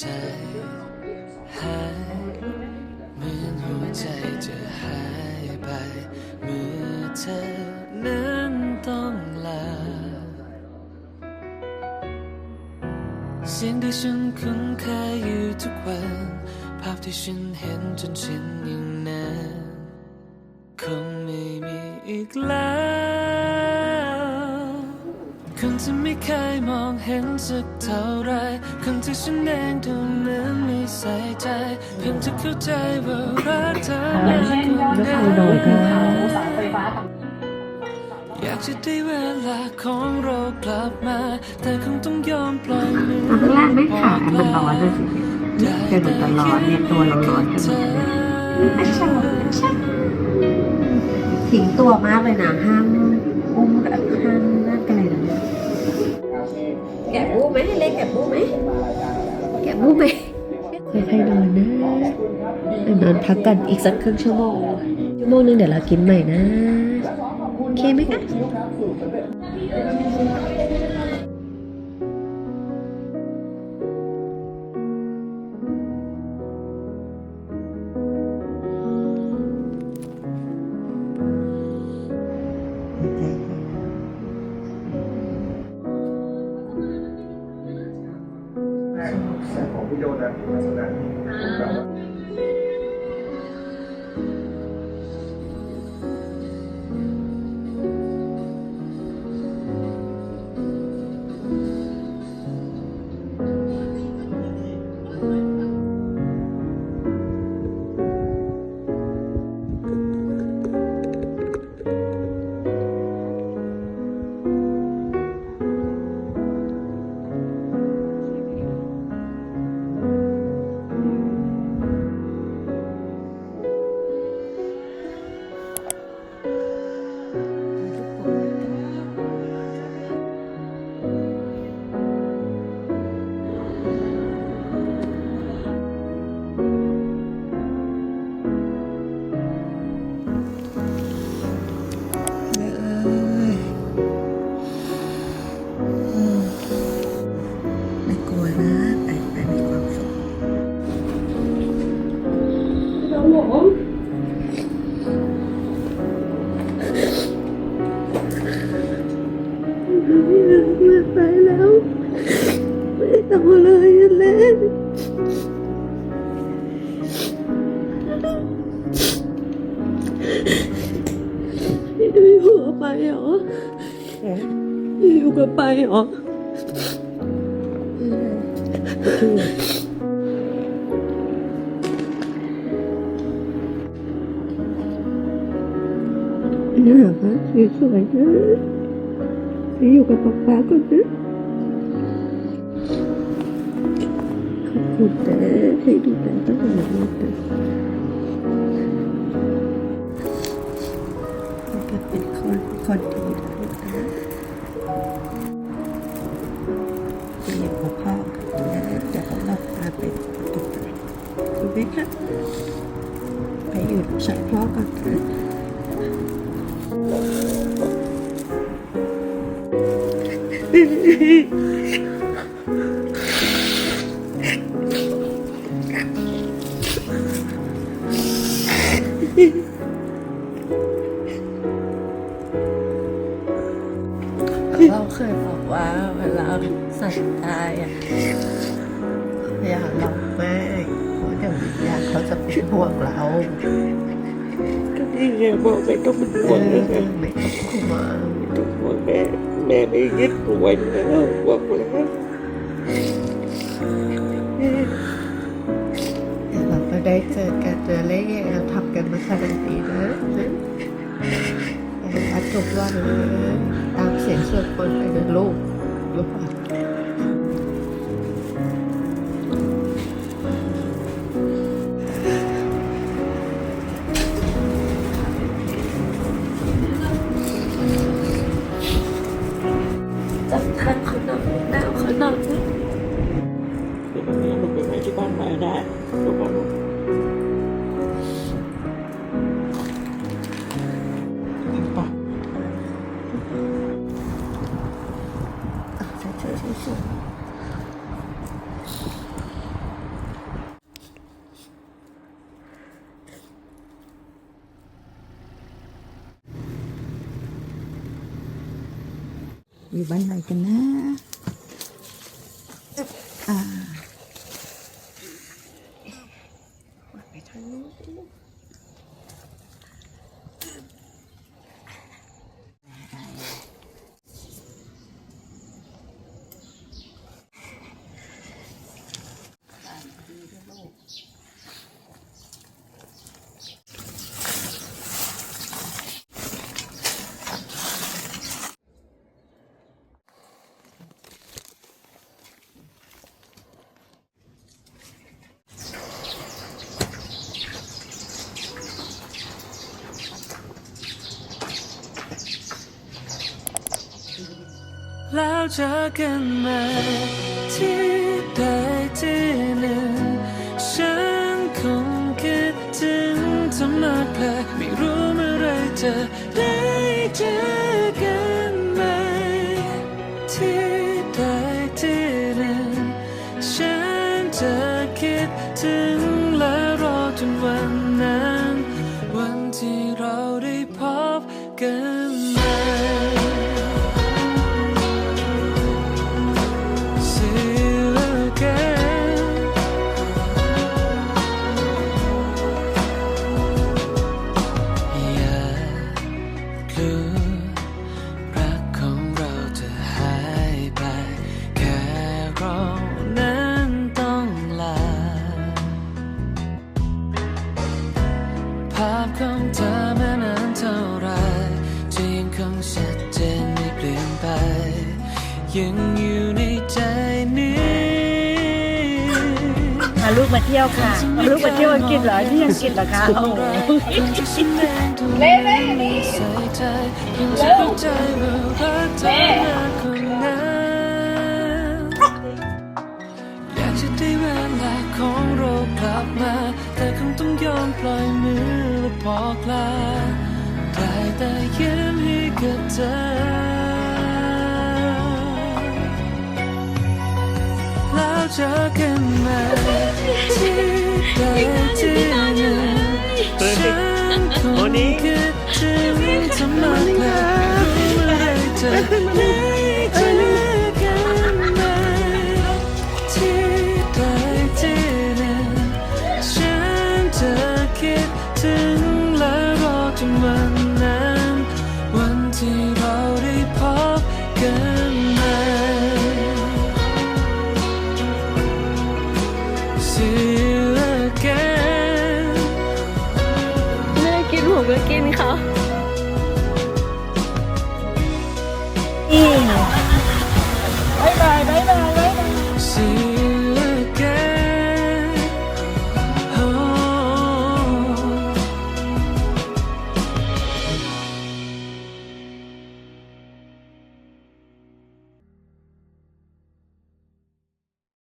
ใจหายเหมือนหัวใจจะหายไปเมื่อเธอนั้นต้องลา เสียงที่ฉันคุ้นเคยอยู่ทุกวัน ภาพที่ฉันเห็นจนชินอย่างนั้นคงไม่มีอีกแล้ว ไม่เคยมองเห็นสักเท่าไรคนที่ฉันเองดูเหมือนไม่ใส่ใจ เพียงจะเข้าใจว่ารักเธอมากกว่านั้นอยากจะได้เวลาของเรากลับมา แต่คงต้องยอมปล่อยมือตอนแรกไม่ขาดมันร้อนเลยสิเจอแต่ร้อนเนี่ยตัวเราร้อนกันหมดเลยไม่ใช่ไม่ใช่ทิ้งตัวมากเลยนะห้ามะบูไหมเล็กแกะบูไหมแกะบูไหมค่อยๆนอนนะนอนพักกันอีกสักครึ่งชั่วโมงชั่วโมงนึงเดี๋ยวเรากินใหม่นะ โอเคไหมคะ ไม่ได้ทำอะไรเลยนี่ดูหัวไปเหรออยู่กับไปเหรอนี่เหรอคะสวยๆนะอยู่กับป๊าป๊าก่อนนะ ขอบคุณนะให้ดูแลตั้งด็กนะนี่ก็เป็นคนคนดีนะลูกนะจะอยู่กับพ่อกับแม่เดี๋ยวเราพาไปตกแต่งถูกไหมคะไปอยู่กับสายพ่อก่อนนะ เราเคยบอกว่าเวลาสัตว์ตายอะอย่าร้องไห้เพราะเดี๋ยววิญญาณเขาจะเป็นห่วงเราก็นี่ไงบอกไปก็มันห่วงเอแล้วไงอไม่ต้องกลัวต้องห่วงแม่แม่ไม่ยึดหวยแล้วบอกแล้ว ได้เจอกันเจอเล่เราทำกันมาขนาดนี้นะอัดทุกวันตามเสียงสวดมนต์ไปนะลูกรู้ปะ อยู่บ้านไหนกันนะ อ่า ไปทางนู้น「แล้ว เจอกันใหม่ที่ใดที่หนึ่ง ฉันคงคิดถึงเธอมากเลยไม่รู้เมื่อไรจะ ของเธอแม้นานเท่าไรจะยังคงชัดเจนไม่เปลี่ยนไป ยังอยู่ในใจนี้พาลูกมาเที่ยวค่ะพาลูกมาเที่ยวอังกฤษเหรอที่อังกฤษเหรอคะโอ้โหเล่เล่นี่เร็วแม่อยากจะได้เวลาของเรากลับมา แต่คงต้องยอมปล่อยมือและ บอกลาได้แต่ยิ้มให้กับเธอ แล้วเจอกันใหม่ที่ใดที่หนึ่งฉันคงคิดถึงเธอมากเลยรู้เมื่อไรจะได้เจอ